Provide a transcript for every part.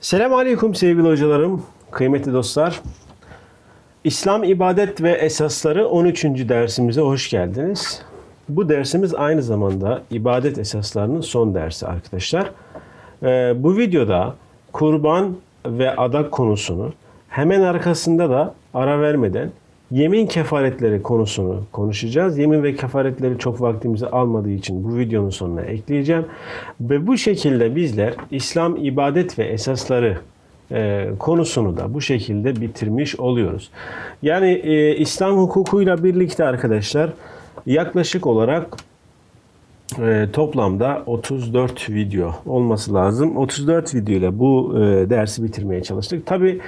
Selamun Aleyküm sevgili hocalarım, kıymetli dostlar. İslam ibadet ve esasları 13. dersimize hoş geldiniz. Bu dersimiz aynı zamanda ibadet esaslarının son dersi arkadaşlar. Ee, bu videoda kurban ve adak konusunu hemen arkasında da ara vermeden yemin kefaretleri konusunu konuşacağız. Yemin ve kefaretleri çok vaktimizi almadığı için bu videonun sonuna ekleyeceğim. Ve bu şekilde bizler İslam ibadet ve esasları e, konusunu da bu şekilde bitirmiş oluyoruz. Yani e, İslam hukukuyla birlikte arkadaşlar yaklaşık olarak e, toplamda 34 video olması lazım. 34 video ile bu e, dersi bitirmeye çalıştık. Tabi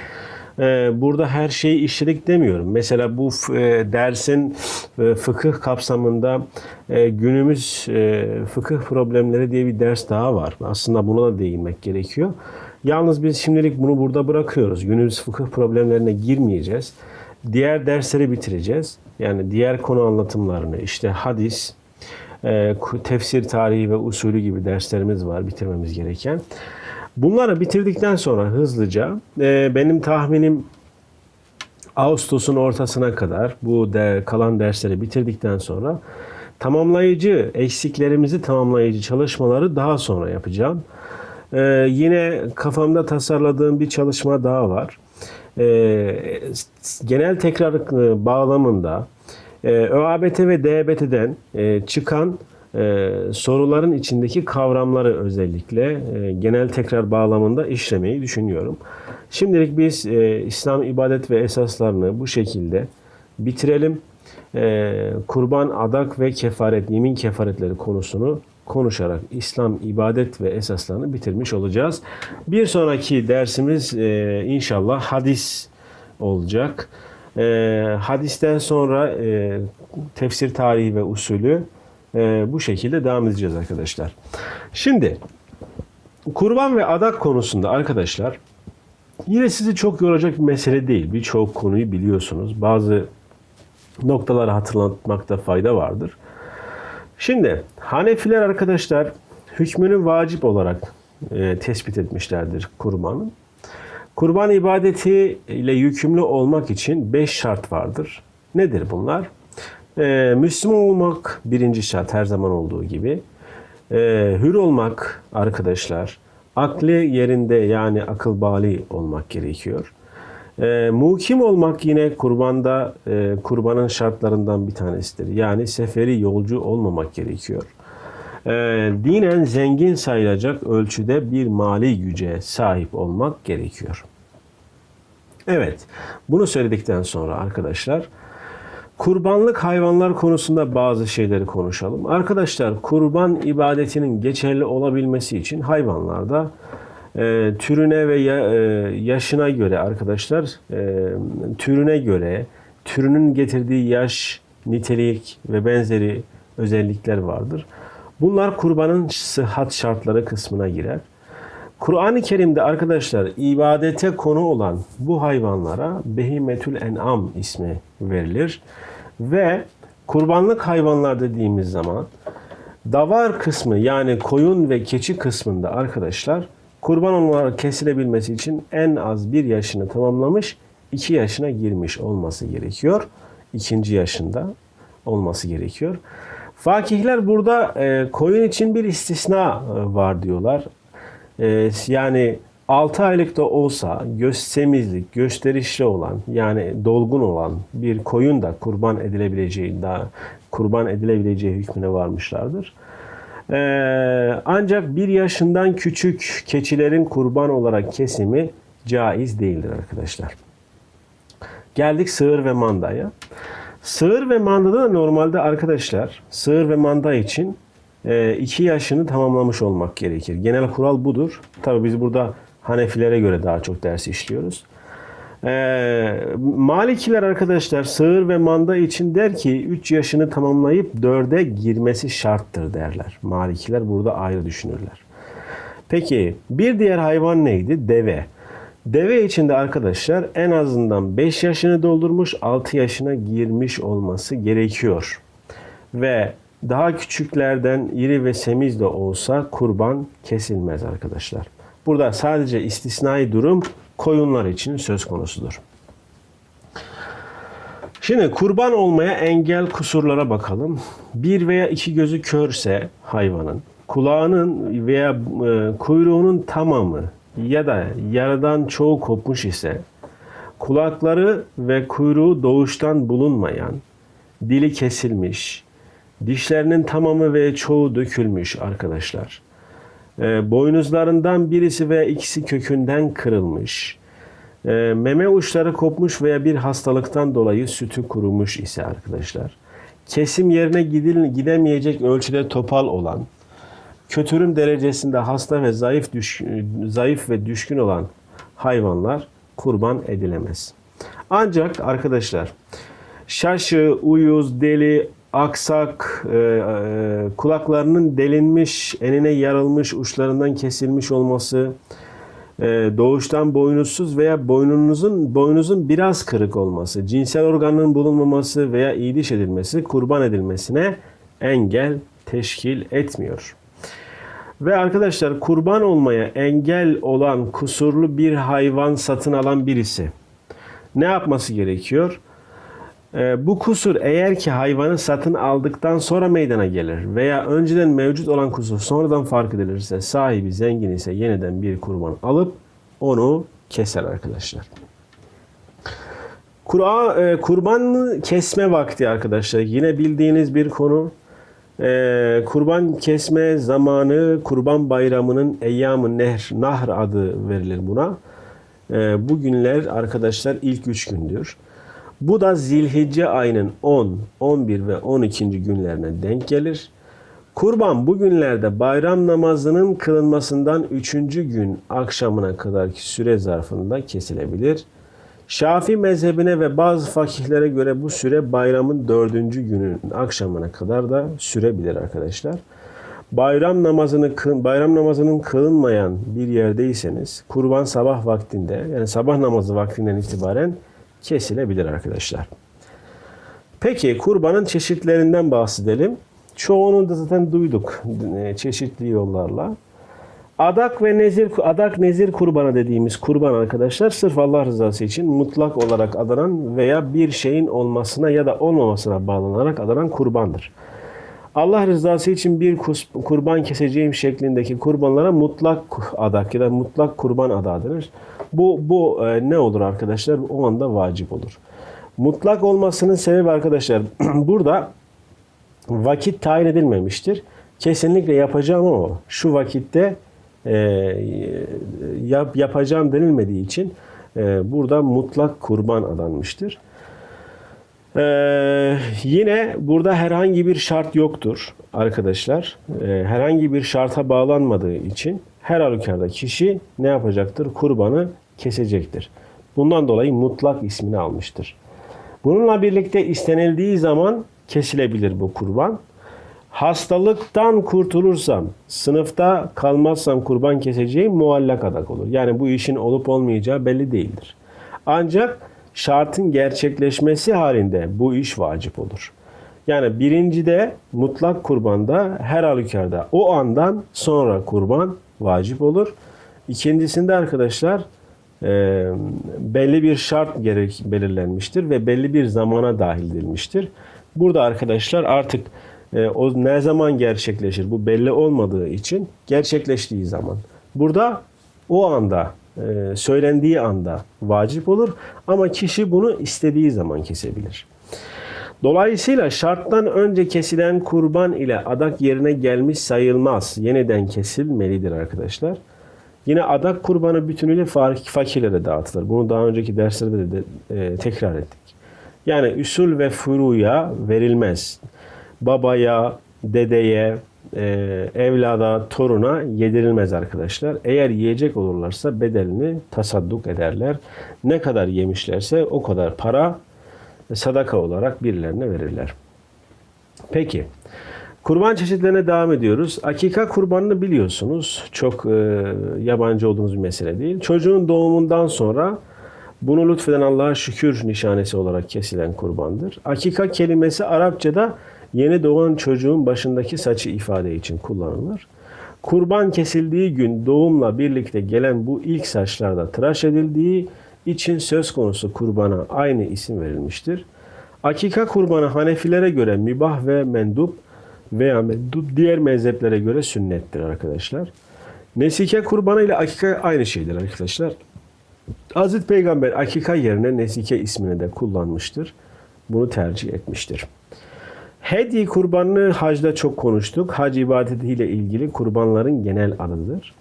burada her şeyi işledik demiyorum. Mesela bu e, dersin e, fıkıh kapsamında e, günümüz fıkıh problemleri diye bir ders daha var. Aslında buna da değinmek gerekiyor. Yalnız biz şimdilik bunu burada bırakıyoruz. Günümüz fıkıh problemlerine girmeyeceğiz. Diğer dersleri bitireceğiz. Yani diğer konu anlatımlarını işte hadis, tefsir tarihi ve usulü gibi derslerimiz var bitirmemiz gereken. Bunları bitirdikten sonra hızlıca e, benim tahminim Ağustos'un ortasına kadar bu de, kalan dersleri bitirdikten sonra tamamlayıcı eksiklerimizi tamamlayıcı çalışmaları daha sonra yapacağım. Ee, yine kafamda tasarladığım bir çalışma daha var. Ee, genel tekrar e, bağlamında e, ÖABT ve DBT'den e, çıkan e, soruların içindeki kavramları özellikle e, genel tekrar bağlamında işlemeyi düşünüyorum. Şimdilik biz e, İslam ibadet ve esaslarını bu şekilde bitirelim. E, kurban, adak ve kefaret, yemin kefaretleri konusunu konuşarak İslam ibadet ve esaslarını bitirmiş olacağız. Bir sonraki dersimiz e, inşallah hadis olacak. E, hadisten sonra e, tefsir tarihi ve usulü e, bu şekilde devam edeceğiz arkadaşlar. Şimdi kurban ve adak konusunda arkadaşlar yine sizi çok yoracak bir mesele değil. Birçok konuyu biliyorsunuz. Bazı noktaları hatırlatmakta fayda vardır. Şimdi Hanefiler arkadaşlar hükmünü vacip olarak e, tespit etmişlerdir kurbanın. Kurban ibadeti ile yükümlü olmak için beş şart vardır. Nedir bunlar? Ee, Müslüman olmak birinci şart her zaman olduğu gibi. Ee, hür olmak arkadaşlar. Akli yerinde yani akıl bali olmak gerekiyor. Ee, mukim olmak yine kurbanda e, kurbanın şartlarından bir tanesidir. Yani seferi yolcu olmamak gerekiyor. Ee, dinen zengin sayılacak ölçüde bir mali güce sahip olmak gerekiyor. Evet, bunu söyledikten sonra arkadaşlar Kurbanlık hayvanlar konusunda bazı şeyleri konuşalım. Arkadaşlar kurban ibadetinin geçerli olabilmesi için hayvanlarda e, türüne ve ya, e, yaşına göre arkadaşlar e, türüne göre türünün getirdiği yaş, nitelik ve benzeri özellikler vardır. Bunlar kurbanın sıhhat şartları kısmına girer. Kur'an-ı Kerim'de arkadaşlar ibadete konu olan bu hayvanlara behimetül en'am ismi verilir. Ve kurbanlık hayvanlar dediğimiz zaman davar kısmı yani koyun ve keçi kısmında arkadaşlar kurban olarak kesilebilmesi için en az bir yaşını tamamlamış, iki yaşına girmiş olması gerekiyor. İkinci yaşında olması gerekiyor. Fakihler burada e, koyun için bir istisna e, var diyorlar. E, yani 6 aylık da olsa göz temizlik, gösterişli olan yani dolgun olan bir koyun da kurban edilebileceği daha kurban edilebileceği hükmüne varmışlardır. Ee, ancak bir yaşından küçük keçilerin kurban olarak kesimi caiz değildir arkadaşlar. Geldik sığır ve mandaya. Sığır ve mandada da normalde arkadaşlar sığır ve manda için 2 yaşını tamamlamış olmak gerekir. Genel kural budur. Tabi biz burada Hanefilere göre daha çok ders işliyoruz. Ee, Malikiler arkadaşlar sığır ve manda için der ki 3 yaşını tamamlayıp 4'e girmesi şarttır derler. Malikiler burada ayrı düşünürler. Peki bir diğer hayvan neydi? Deve. Deve için de arkadaşlar en azından 5 yaşını doldurmuş 6 yaşına girmiş olması gerekiyor. Ve daha küçüklerden iri ve semiz de olsa kurban kesilmez arkadaşlar. Burada sadece istisnai durum koyunlar için söz konusudur. Şimdi kurban olmaya engel kusurlara bakalım. Bir veya iki gözü körse hayvanın, kulağının veya e, kuyruğunun tamamı ya da yarıdan çoğu kopmuş ise, kulakları ve kuyruğu doğuştan bulunmayan, dili kesilmiş, dişlerinin tamamı ve çoğu dökülmüş arkadaşlar. E, boynuzlarından birisi veya ikisi kökünden kırılmış, e, meme uçları kopmuş veya bir hastalıktan dolayı sütü kurumuş ise arkadaşlar, kesim yerine gidil, gidemeyecek ölçüde topal olan, kötürüm derecesinde hasta ve zayıf düş, zayıf ve düşkün olan hayvanlar kurban edilemez. Ancak arkadaşlar şaşı, uyuz, deli, aksak, e, e, kulaklarının delinmiş, enine yarılmış, uçlarından kesilmiş olması, e, doğuştan boynuzsuz veya boynunuzun boynuzun biraz kırık olması, cinsel organın bulunmaması veya iyiliş edilmesi kurban edilmesine engel teşkil etmiyor. Ve arkadaşlar kurban olmaya engel olan kusurlu bir hayvan satın alan birisi ne yapması gerekiyor? Ee, bu kusur eğer ki hayvanı satın aldıktan sonra meydana gelir veya önceden mevcut olan kusur sonradan fark edilirse sahibi zengin ise yeniden bir kurban alıp onu keser arkadaşlar. Kur'a, e, kurban kesme vakti arkadaşlar yine bildiğiniz bir konu. E, kurban kesme zamanı kurban bayramının Eyyam-ı Nehr, Nahr adı verilir buna. E, bu günler arkadaşlar ilk üç gündür. Bu da Zilhicce ayının 10, 11 ve 12. günlerine denk gelir. Kurban bu günlerde bayram namazının kılınmasından 3. gün akşamına kadarki süre zarfında kesilebilir. Şafi mezhebine ve bazı fakihlere göre bu süre bayramın 4. günün akşamına kadar da sürebilir arkadaşlar. Bayram namazını bayram namazının kılınmayan bir yerdeyseniz kurban sabah vaktinde yani sabah namazı vaktinden itibaren kesilebilir arkadaşlar. Peki kurbanın çeşitlerinden bahsedelim. Çoğunu da zaten duyduk e, çeşitli yollarla. Adak ve nezir adak nezir kurbanı dediğimiz kurban arkadaşlar sırf Allah rızası için mutlak olarak adanan veya bir şeyin olmasına ya da olmamasına bağlanarak adanan kurbandır. Allah rızası için bir kurban keseceğim şeklindeki kurbanlara mutlak adak ya da mutlak kurban adı denir. Bu, bu e, ne olur arkadaşlar? O anda vacip olur. Mutlak olmasının sebebi arkadaşlar burada vakit tayin edilmemiştir. Kesinlikle yapacağım ama şu vakitte e, yap, yapacağım denilmediği için e, burada mutlak kurban adanmıştır. Ee, yine burada herhangi bir şart yoktur arkadaşlar. Ee, herhangi bir şarta bağlanmadığı için her halükarda kişi ne yapacaktır? Kurbanı kesecektir. Bundan dolayı mutlak ismini almıştır. Bununla birlikte istenildiği zaman kesilebilir bu kurban. Hastalıktan kurtulursam, sınıfta kalmazsam kurban keseceğim muallak adak olur. Yani bu işin olup olmayacağı belli değildir. Ancak şartın gerçekleşmesi halinde bu iş vacip olur. Yani birincide mutlak kurbanda her halükarda o andan sonra kurban vacip olur. İkincisinde arkadaşlar e, belli bir şart gerek belirlenmiştir ve belli bir zamana dahil edilmiştir. Burada arkadaşlar artık e, o ne zaman gerçekleşir bu belli olmadığı için gerçekleştiği zaman. Burada o anda e, söylendiği anda vacip olur ama kişi bunu istediği zaman kesebilir. Dolayısıyla şarttan önce kesilen kurban ile adak yerine gelmiş sayılmaz. Yeniden kesilmelidir arkadaşlar. Yine adak kurbanı bütünüyle fakirlere dağıtılır. Bunu daha önceki derslerde de, e, tekrar ettik. Yani üsul ve furuya verilmez. Babaya, dedeye, e, evlada, toruna yedirilmez arkadaşlar. Eğer yiyecek olurlarsa bedelini tasadduk ederler. Ne kadar yemişlerse o kadar para sadaka olarak birilerine verirler. Peki. Kurban çeşitlerine devam ediyoruz. Akika kurbanını biliyorsunuz. Çok e, yabancı olduğunuz bir mesele değil. Çocuğun doğumundan sonra bunu lütfeden Allah'a şükür nişanesi olarak kesilen kurbandır. Akika kelimesi Arapçada yeni doğan çocuğun başındaki saçı ifade için kullanılır. Kurban kesildiği gün doğumla birlikte gelen bu ilk saçlarda tıraş edildiği için söz konusu kurbana aynı isim verilmiştir. Akika kurbanı Hanefilere göre mübah ve mendup veya diğer mezheplere göre sünnettir arkadaşlar. Nesike kurbanı ile akika aynı şeydir arkadaşlar. Hazreti Peygamber akika yerine nesike ismini de kullanmıştır. Bunu tercih etmiştir. Hedi kurbanını hacda çok konuştuk. Hac ibadetiyle ilgili kurbanların genel adıdır.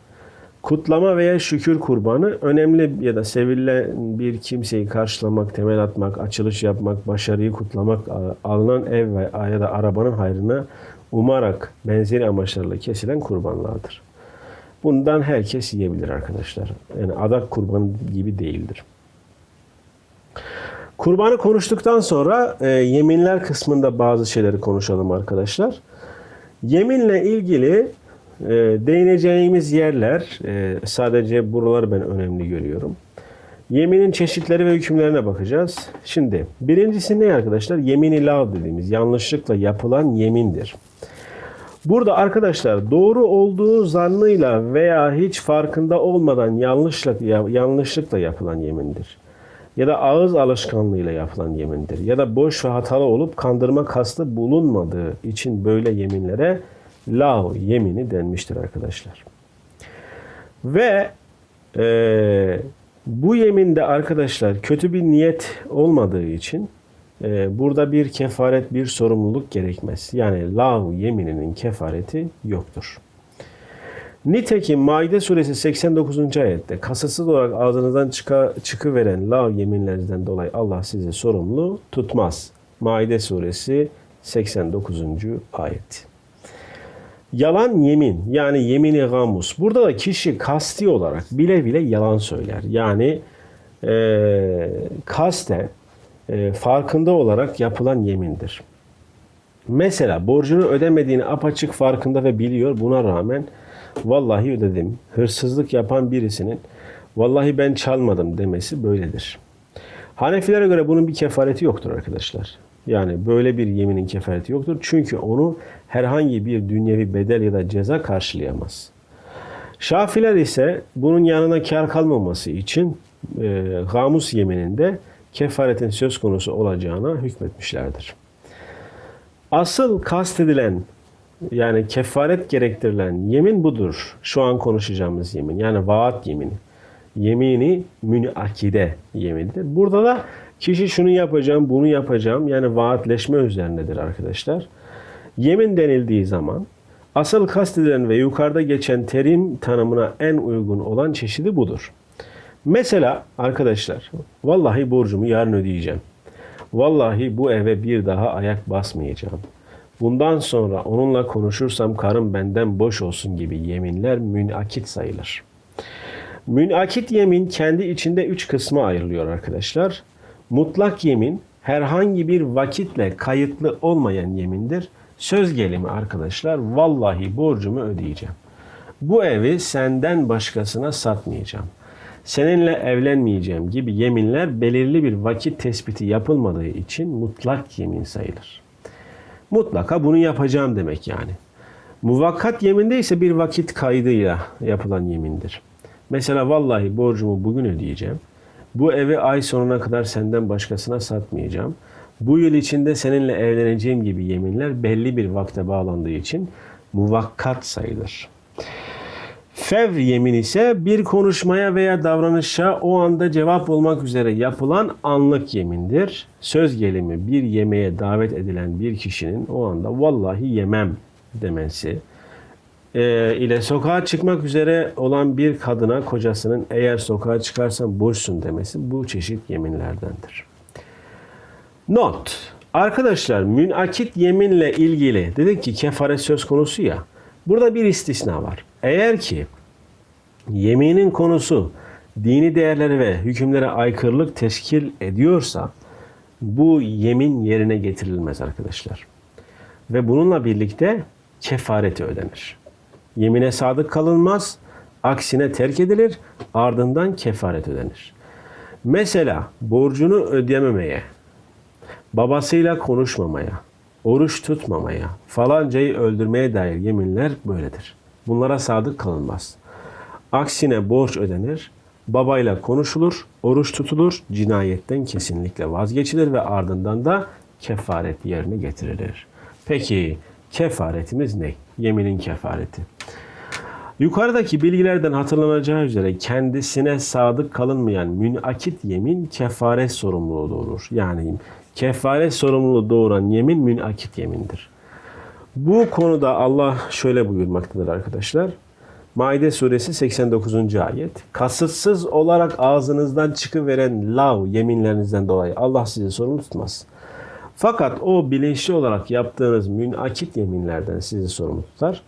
Kutlama veya şükür kurbanı önemli ya da sevilen bir kimseyi karşılamak, temel atmak, açılış yapmak, başarıyı kutlamak, alınan ev ya da arabanın hayrına umarak benzeri amaçlarla kesilen kurbanlardır. Bundan herkes yiyebilir arkadaşlar. Yani adak kurbanı gibi değildir. Kurbanı konuştuktan sonra e, yeminler kısmında bazı şeyleri konuşalım arkadaşlar. Yeminle ilgili e, değineceğimiz yerler e, sadece buraları ben önemli görüyorum. Yeminin çeşitleri ve hükümlerine bakacağız. Şimdi birincisi ne arkadaşlar? Yemin-i lav dediğimiz yanlışlıkla yapılan yemindir. Burada arkadaşlar doğru olduğu zannıyla veya hiç farkında olmadan yanlışlıkla, yanlışlıkla yapılan yemindir. Ya da ağız alışkanlığıyla yapılan yemindir. Ya da boş ve hatalı olup kandırma kastı bulunmadığı için böyle yeminlere lav yemini denmiştir arkadaşlar. Ve e, bu yeminde arkadaşlar kötü bir niyet olmadığı için e, burada bir kefaret, bir sorumluluk gerekmez. Yani lav yemininin kefareti yoktur. Nitekim Maide suresi 89. ayette kasıtsız olarak ağzınızdan çıka, çıkıveren lav yeminlerinizden dolayı Allah sizi sorumlu tutmaz. Maide suresi 89. ayet. Yalan yemin yani yemini gamus. Burada da kişi kasti olarak bile bile yalan söyler. Yani e, kaste e, farkında olarak yapılan yemindir. Mesela borcunu ödemediğini apaçık farkında ve biliyor. Buna rağmen vallahi ödedim. Hırsızlık yapan birisinin vallahi ben çalmadım demesi böyledir. Hanefilere göre bunun bir kefareti yoktur arkadaşlar. Yani böyle bir yeminin kefareti yoktur. Çünkü onu herhangi bir dünyevi bedel ya da ceza karşılayamaz. Şafiler ise bunun yanına kar kalmaması için e, gamus yemininde kefaretin söz konusu olacağına hükmetmişlerdir. Asıl kastedilen yani kefaret gerektirilen yemin budur. Şu an konuşacağımız yemin. Yani vaat yemini. Yemini münakide yeminidir. Burada da kişi şunu yapacağım, bunu yapacağım. Yani vaatleşme üzerinedir arkadaşlar. Yemin denildiği zaman asıl kastedilen ve yukarıda geçen terim tanımına en uygun olan çeşidi budur. Mesela arkadaşlar vallahi borcumu yarın ödeyeceğim. Vallahi bu eve bir daha ayak basmayacağım. Bundan sonra onunla konuşursam karım benden boş olsun gibi yeminler münakit sayılır. Münakit yemin kendi içinde üç kısma ayrılıyor arkadaşlar. Mutlak yemin herhangi bir vakitle kayıtlı olmayan yemindir. Söz gelimi arkadaşlar vallahi borcumu ödeyeceğim. Bu evi senden başkasına satmayacağım. Seninle evlenmeyeceğim gibi yeminler belirli bir vakit tespiti yapılmadığı için mutlak yemin sayılır. Mutlaka bunu yapacağım demek yani. Muvakkat yeminde ise bir vakit kaydıyla yapılan yemindir. Mesela vallahi borcumu bugün ödeyeceğim. Bu evi ay sonuna kadar senden başkasına satmayacağım. Bu yıl içinde seninle evleneceğim gibi yeminler belli bir vakte bağlandığı için muvakkat sayılır. Fev yemin ise bir konuşmaya veya davranışa o anda cevap olmak üzere yapılan anlık yemindir. Söz gelimi bir yemeğe davet edilen bir kişinin o anda vallahi yemem demesi e, ile sokağa çıkmak üzere olan bir kadına kocasının eğer sokağa çıkarsan boşsun demesi bu çeşit yeminlerdendir. Not. Arkadaşlar münakit yeminle ilgili dedik ki kefaret söz konusu ya. Burada bir istisna var. Eğer ki yeminin konusu dini değerlere ve hükümlere aykırılık teşkil ediyorsa bu yemin yerine getirilmez arkadaşlar. Ve bununla birlikte kefareti ödenir. Yemine sadık kalınmaz, aksine terk edilir, ardından kefaret ödenir. Mesela borcunu ödememeye, babasıyla konuşmamaya, oruç tutmamaya, falancayı öldürmeye dair yeminler böyledir. Bunlara sadık kalınmaz. Aksine borç ödenir, babayla konuşulur, oruç tutulur, cinayetten kesinlikle vazgeçilir ve ardından da kefaret yerine getirilir. Peki kefaretimiz ne? Yeminin kefareti. Yukarıdaki bilgilerden hatırlanacağı üzere kendisine sadık kalınmayan münakit yemin kefaret sorumluluğu doğurur. Yani kefaret sorumluluğu doğuran yemin münakit yemindir. Bu konuda Allah şöyle buyurmaktadır arkadaşlar. Maide suresi 89. ayet. Kasıtsız olarak ağzınızdan çıkıveren lav yeminlerinizden dolayı Allah sizi sorumlu tutmaz. Fakat o bilinçli olarak yaptığınız münakit yeminlerden sizi sorumlu tutar.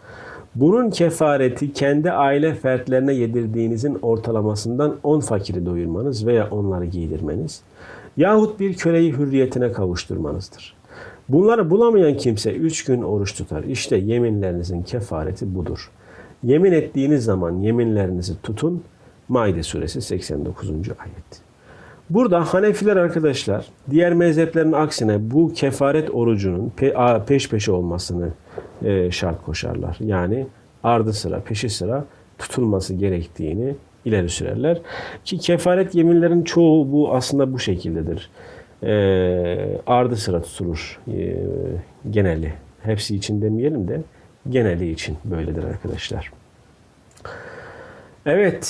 Bunun kefareti kendi aile fertlerine yedirdiğinizin ortalamasından 10 fakiri doyurmanız veya onları giydirmeniz yahut bir köleyi hürriyetine kavuşturmanızdır. Bunları bulamayan kimse 3 gün oruç tutar. İşte yeminlerinizin kefareti budur. Yemin ettiğiniz zaman yeminlerinizi tutun. Maide suresi 89. ayet. Burada Hanefiler arkadaşlar diğer mezheplerin aksine bu kefaret orucunun peş peşe olmasını e, şart koşarlar. Yani ardı sıra peşi sıra tutulması gerektiğini ileri sürerler. Ki kefaret yeminlerin çoğu bu aslında bu şekildedir. E, ardı sıra tutulur e, geneli. Hepsi için demeyelim de geneli için böyledir arkadaşlar. Evet,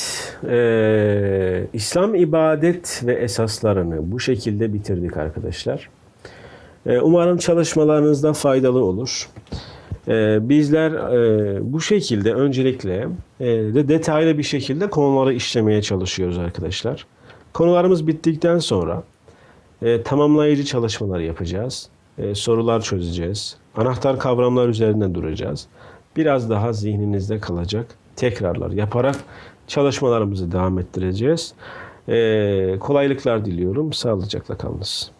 eee, İslam ibadet ve esaslarını bu şekilde bitirdik arkadaşlar. Eee, umarım çalışmalarınızda faydalı olur. Eee, bizler eee, bu şekilde öncelikle eee, de detaylı bir şekilde konuları işlemeye çalışıyoruz arkadaşlar. Konularımız bittikten sonra e, tamamlayıcı çalışmalar yapacağız. E, sorular çözeceğiz. Anahtar kavramlar üzerinde duracağız. Biraz daha zihninizde kalacak tekrarlar yaparak çalışmalarımızı devam ettireceğiz. E, kolaylıklar diliyorum. Sağlıcakla kalınız.